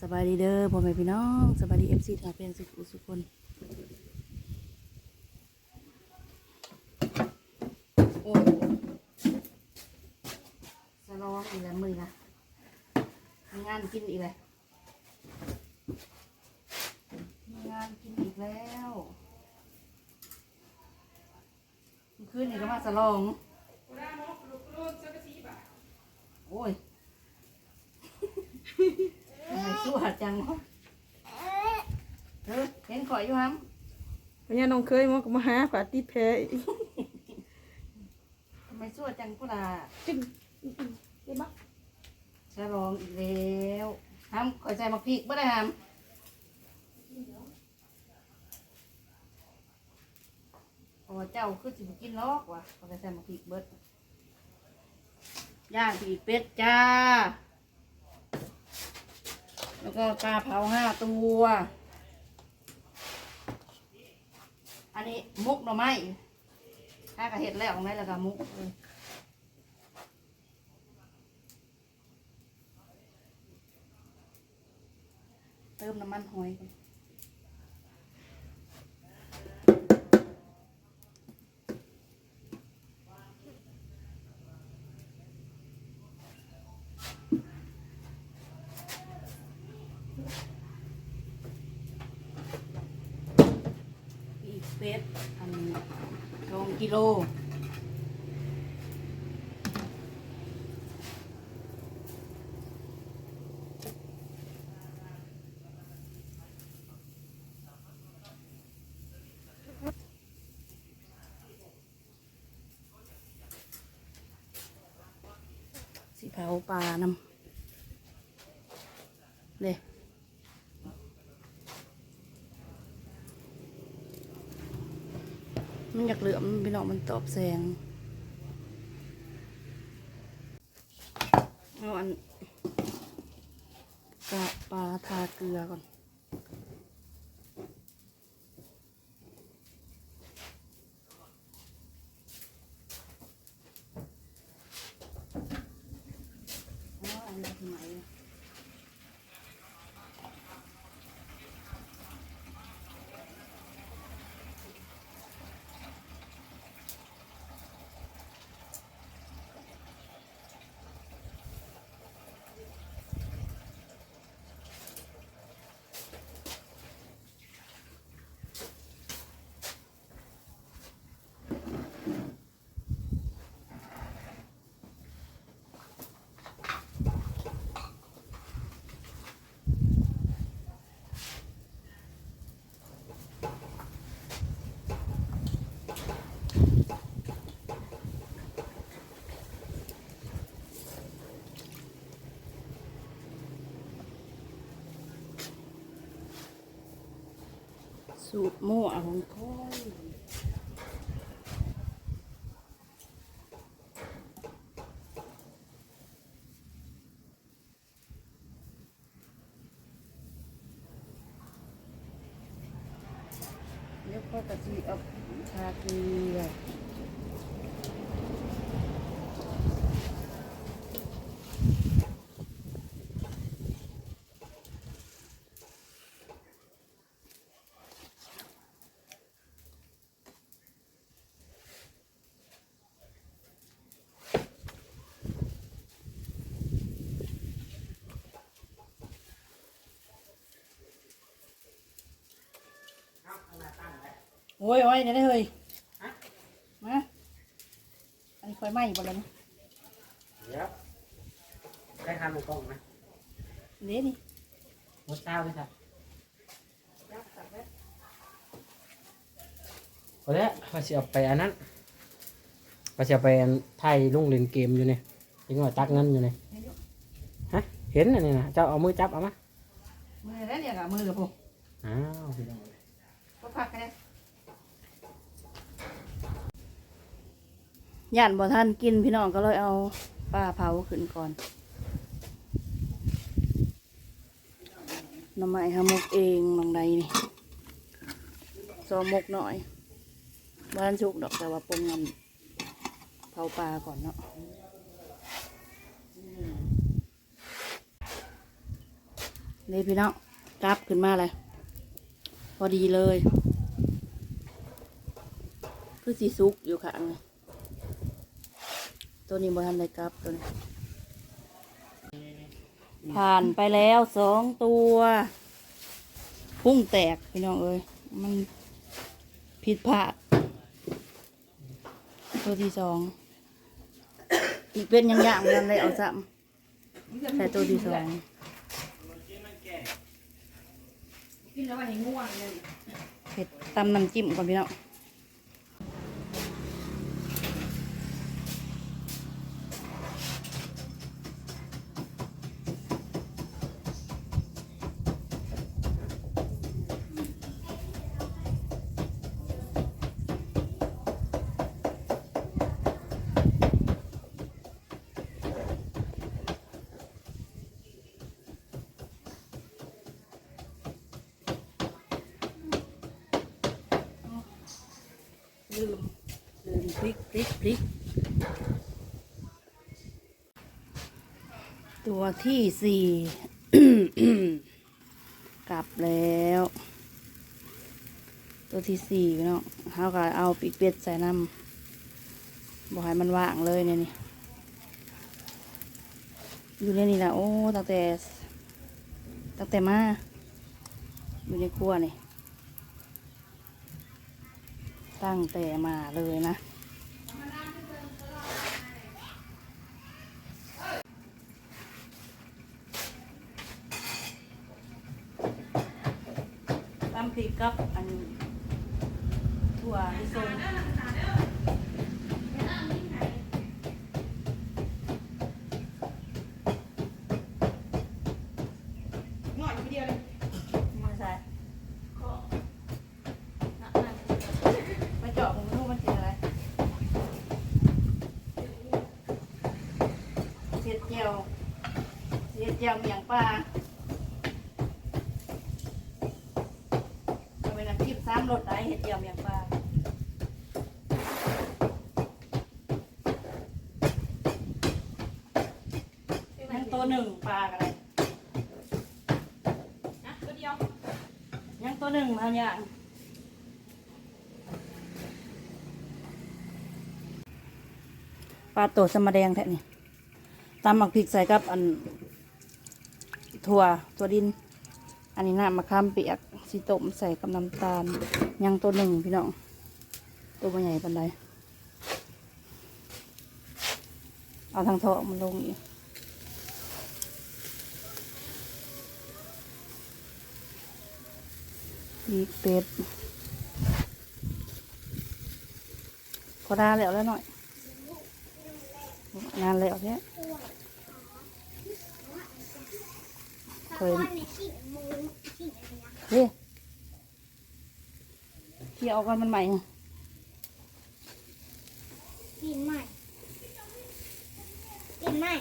สบายดีเด้อพ่อแม่พี่น้องสบายดีเอฟซีทาเพลงสุขุสุขคนโอ้สลองอีกแล้วมือละมีงานกินอีกแล้วมีงานกินอีกแล้วเมื่อคืนนี่ก็มาสลอง โอ้ย ทำไมสู้หัด จังวะเออเห็นข่อยอยู่ฮัมวันนี้น้องเคยมาก็มาหาฝาติดแพ้อีกทำไมสู้หัดจังกูล่ะจึงเห็นปะฉลองอีกแล้วฮัมข่อยใจมาพริกบ่ได้ฮัมโอ้เจ้าคือสิบกินลอกว่ะข่อยใจมาพริกเบิดย่างปีกเป็ดจ้า แล้วก็ปลาเผาห้าตัว อันนี้มุกหน่อไม้ถ้ากระเห็ดแล้วของไหนแล้วก็มุกเลยเติมน้ำมันหอยก่อนปีกเป็ดอันสอง กิโลสีเผาปลาน้ำเล มันอยากเหลือมพี่น้องมันตอบแสงเอาอันกะปลาทาเกลือก่อน สูตรมั่วของค่อยแล้วก็กะทิเอาชาเกลือ โอ้ยโอ้ยเนี่ยวได้เลยมาอันนี้ไฟไหม้บ่แล้วนะเดี๋ยวได้ทำเป็นกล้องไหมเดี๋ยวนี่มดเช้าด้วยครับพอแล้วพอสิเอาไปอันนั้นพอสิเอาไปอันไทยลุงเล่นเกมอยู่เนี่ยยังว่าตักเงินอยู่เนี่ยฮะเห็นอันนี้นะเจ้าเอามือจับเอามามือแล้วเนี่ยกับมือกับผมอ้าวพี่น้องก็พักกันเล ยย่านบ่ท่านกินพี่น้องก็เลยเอาปลาเผาขึ้นก่อนน้ำไม้หาหมกเองลองใดนี่ซอหมกหน่อยบ้านชุกดอกแต่ว่าปรุงมันเผาปลาก่อนเนาะนี่พี่น้องกลับขึ้นมาเลย พอดีเลย คือสีซุกอยู่ค่ะอันนี้ ตัวนี้บทันได้กลับตัวนี้ ผ่านไปแล้วสองตัว พุ่งแตกพี่น้องเอ้ยมันผิดพลาด ตัวที่สอง อีกเป็นยังอย่างยังเลยเอาซ้ำแต่ตัวที่สองกินแล้วว่าให้ง่วงเลยเผ็ดตำน้ำจิ้มก่อนพี่น้อง ริกพริก ตัวที่สี่กลับแล้ว ตัวที่สี่พี่น้องเขาก็เอาปีกเป็ดใส่น้ำบอกให้มันว่างเลยเนี่ยนี่อยู่ในนี่นะโอ้ตั้งแต่ตั้งแต่มาอยู่ในครัวนี่ ตั้งแต่มาเลยนะ ริกกับอันถั่วลิสงง่อยทีเดียวเลยมาใส่ไปเจาะผมรู้มันเป็นอะไรเสียดเจียวเสียดเจียวเมียงปลาเป็นน้ำจิ้มสามรสได้ เห็ดเจียวเมียงปลายังตัวหนึ่งปลาอะไรนะตัวเดียวยังตัวหนึ่งมาอย่างปลาตัวสมะแดงแท้นี่ตำหมักพริกใส่กับอันถั่วถั่วดิน อันนี้น้ำมะขามเปียก สีตมใส่กับน้ำตาลยังตัวหนึ่งพี่น้อง ตัวมันใหญ่ปันใดเอาทางเถาะมันลงอีกอีกเป็ดพอได้แล้วแล้วหน่อยงานแล้วเนี่ยเคย เฮ้ยที่เอากันมันใหม่ไงกินใหม่กินใหม่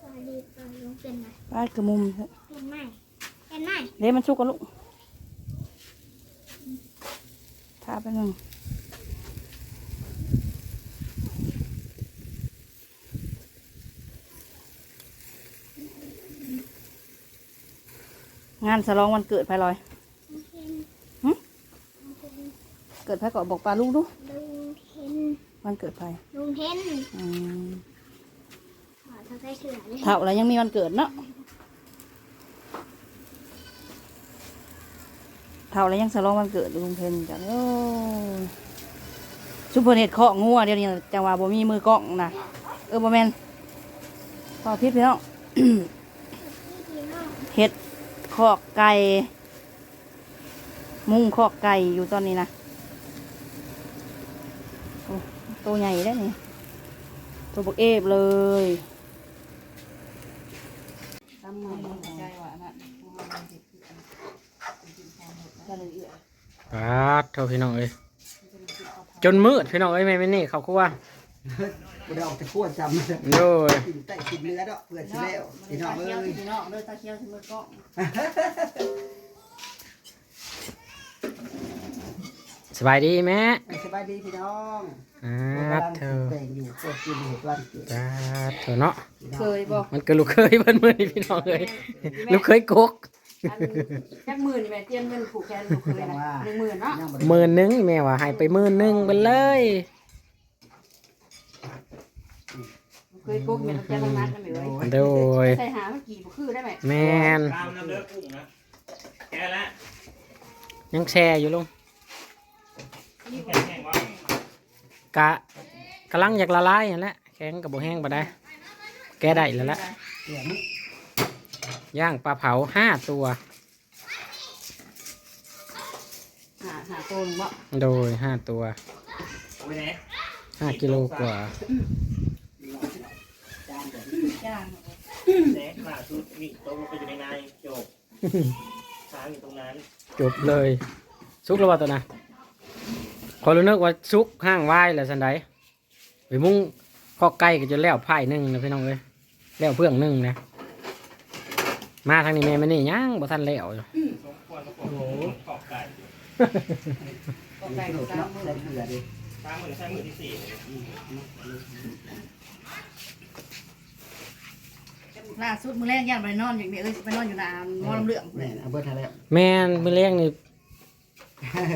สวัสดีตอนลุงเป็นไหมป้ายกระมุมเถอะเป็นใหม่เป็นใหม่เดี๋ยวมันชุกกันลูกทาไปหนึ่งานฉลองวันเกิดไพลอยลุงเทนหึลุงเทนเกิดไพก่อนบอกปลาลูกดูลุงเทนวันเกิดไพลุงเทนอืมขอทักทายเสือเลยเท่าแล้วยังมีวันเกิดเนาะเท่าแล้วยังฉลองวันเกิดลุงเพนจ้ะโอ้ยซุปเปอร์เน็ตเคาะงัวเดี๋ยวนี้จังหวะบ่มีมือกล้องนะเออบ่แม่นพอพิษพี่น้องพี่พี่น้องเห็ด คอกไก่ มุ้งคอกไก่อยู่ตอนนี้นะโอ้ตัวใหญ่ได้วนี่ตัวบักเอฟเลยทำไงใจว่าน่ะจะเลยเอื้อปาดเท่าพี่น้องเอ้ยจนมืดพี่น้องเอ้ยแม่ไม่นี่เขาครัว บ่ได้ออกจากครัวจำเลยโดยกินไก่กินเนื้อดอกเพื่อนสิแล้วพี่น้องเอ้ยพี่น้องเด้อตาเขียวที่มือกล้องสบายดีแม่สบายดีพี่น้องอ่ากำลังเธอแต่งอยู่พวกกินเหตุวันเกิดจ้าเธอเนาะพี่น้องเคยบอกมันก็ลูกเคยเพิ่นมื้อนี้พี่น้องเอ้ยลูกเคยกกอันจักหมื่นนี่แม่เตรียมเงินผูกแขนลูกเคยนะหนึ่งหมื่นเนาะยังบ่ได้หมื่นหนึงแม่ว่าให้ไปหมื่นหนึงไปเลย ลูก เคยกุ๊กแม่ต้องแจ้งทางนั้นนะแม่เอ้ยโดยใส่หาเมื่อกี้บ่คือได้ไหมแม่นตามน้ำเลือดกุ้งนะแกละยังแชร์อยู่ลุงแข็งแข็งว่ากะกำลังอยากละลายนั่นแหละแข็งกับบ่แห้งบ่ได้ แกได้แล้วละเดี๋ยวนี้ย่างปลาเผาห้าตัวหาหาโตนบ่โดยห้าตัวโอ้ยเนี่ยห้ากิโลกว่าจานเดี๋ยวจ้างเนี่ยล่าสุดวิ่งตรงลงไปอยู่ในในโจกค้างอยู่ตรงนั้นจบเลยซุกแล้วว่าตัวนะพอรู้นึกว่าซุกห้างไหวายแล้วสันใดไปมุ่งข้อไก่ก็จะแล้วไผ่หนึ่งนะพี่น้องเอ้ยแล้วเพื่องหนึ่งนะ มาทางนี้แม่ไม่นี่ย่างบ่ทันแล้วอยู่ สมควรสมควรโอ้โหขอบไก่ก็ใส่ไก่เกลืก็อสามหใส่มื่นเกลือดิสามหมื่นใช้หมื่นที่สี่ล่าสุดมื้อแรกย่านไปนอนอยู่แม่เอ้ยไปนอนอยู่นานมอลำเหลืองแม่นเอาเบิดให้แล้วแม่นมื้อเลี้ยงนี่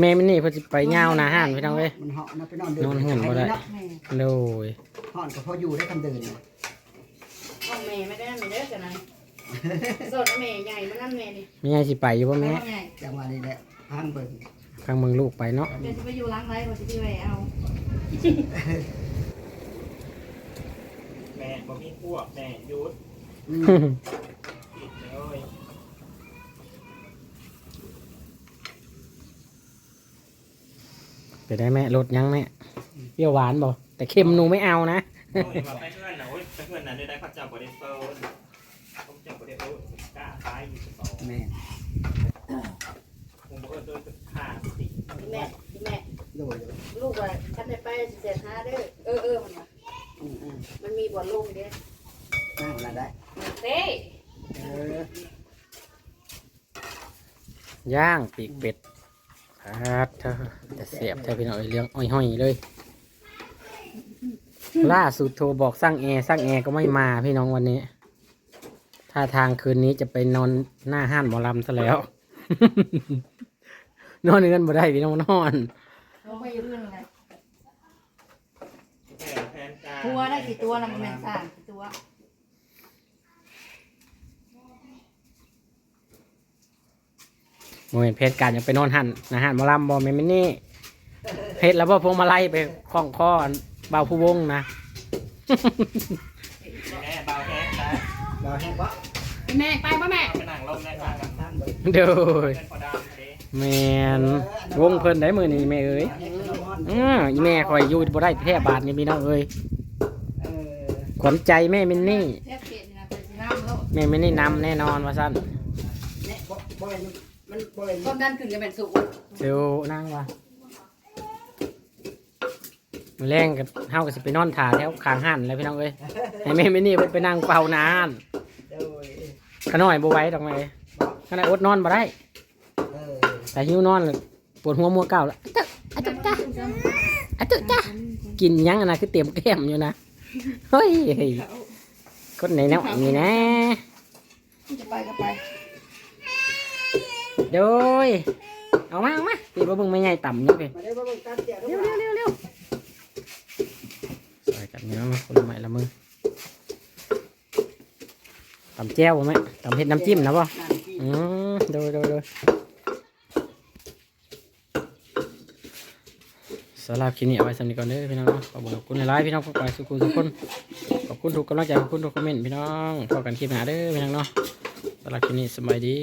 แม่ไม่นี่เพิ่นสิไปย่าวนาห้านพี่น้องเอ้ย มันเหาะนะไปนอนเดินอนเหือนบ่ได้เนาะแม่โดยห่อนก็พออยู่ได้คำเดินเนี่ยห้องแม่ไม่ได้นั่นแม่เด้อกันนะสดแม่ใหญ่มานั่นแม่นี่มีไงสิไปอยู่บ่แม่ใหญ่จังหวะนี้แหละพังเบิ่งข้างเมืองลูกไปเนาะเป็นจะไปอยู่ล้างไรบ่สิพี่แม่เอาแม่บ่มีพวกแม่ยุดอืมผิดเลย ไปได้แม่รสยังแม่เปรี้ยวหวานบ่แต่เค็มหนูไม่เอานะไปเพื่อนนะโอ้ยไปเพื่อนนะได้ได้ข้าวเจ้าบริโภคผมเจ้าบริโภคกล้าตายอยู่สอแม่ผมบอกเออโดยขาดสิแม่แม่ลูกว่าฉันได้ไปเสียหาเด้อเออเออมันว่ามันมีบ่อลงเด้อ นั่งเวลาได้ เต้ เออ ย่างปีกเป็ดพัดเธอแต่เสียบเธอพี่น้องเอ้ยเลี้ยงอ้อยห้อยเลย ล่าสุดโทรบอกสร้างแอร์สร้างแอร์ก็ไม่มาพี่น้องวันนี้ถ้าทางคืนนี้จะไปนอนหน้าห้านหมอลำซะแล้ว นอนเงินบ่ได้พี่น้องนอนลงไปอยู่เรื่องอะไรแผนแผนการตัวได้กี่ตัวนะมันแม่นสร้างกี่ตัว โมเห็นเพจการอยากไปนอนหันนะหันหมอลำบอแม่นไม่นี่เพจแล้วบ่พวงมาลัยไปคล้องคออันเบาผู้วงนะ แม่เบาแห้งนะเราแห้งวะแม่ไปป่ะแม่เอาไปนั่งลมในป่ากันนั่งเบิ่งเด้อเป็นพอดำเด้แมนวงเพิ่นได้มือนี่แม่เอ้ยแห้งก็นอนอืออีแม่คอยอยู่บ่ได้แทบบาทนี่พี่น้องเอ้ยเออขวัญใจแม่มินนี่เทปเกตนี่นะเป็นสีน้ำแล้วแม่มินนี่นำแน่นอนว่าซั่นเนี่ยบ่บ่อยมัน บ่อยต้นดันขึ้นกับเป็นสุกเดี๋ยวนั่งว่ามื้อแรงกับเฮาก็สิไปนอนถ่าแถวข้างหันแล้วพี่น้องเอ้ยให้แม่มินนี่เพิ่นไปนั่งเฝ้าหนาหันโดยขน้อยบ่ไหว้ดอกแม่ขนาดอดนอนบ่ได้ เออแต่หิวนอนเลยปวดหัวมัวเก่าแล้วอะจุจ้าอะจุจ้ากินหยังอะนะคือเตรียมแก้มอยู่นะเฮ้ยคนไหนเนาะนี่นะ จะไปก็ไป โดยเอามาเอามาตีบ่เบิ่งไม่ใหญ่ต่ำอยู่เพ่มาได้บ่เบิ่งตามเตี้ยเร็วเร็วเร็วเร็วใส่กันเนื้อมาคนละไม้ละมือตำแจ่วบ่แม่ตำเผ็ดน้ำจิ้มนะบ่อืมโดยโดยโดยสำหรับคลิปนี้เอาไว้สำหรับนี้ก่อนเด้อพี่น้องขอบคุณคุณหลายพี่น้องทุกฝ่ายสุขุมทุกคนขอบคุณทุกกำลังใจขอบคุณทุกคอมเมนต์พี่น้องพอกันคลิปหน้าเด้อพี่น้องเนาะสำหรับคลิปนี้สบายดี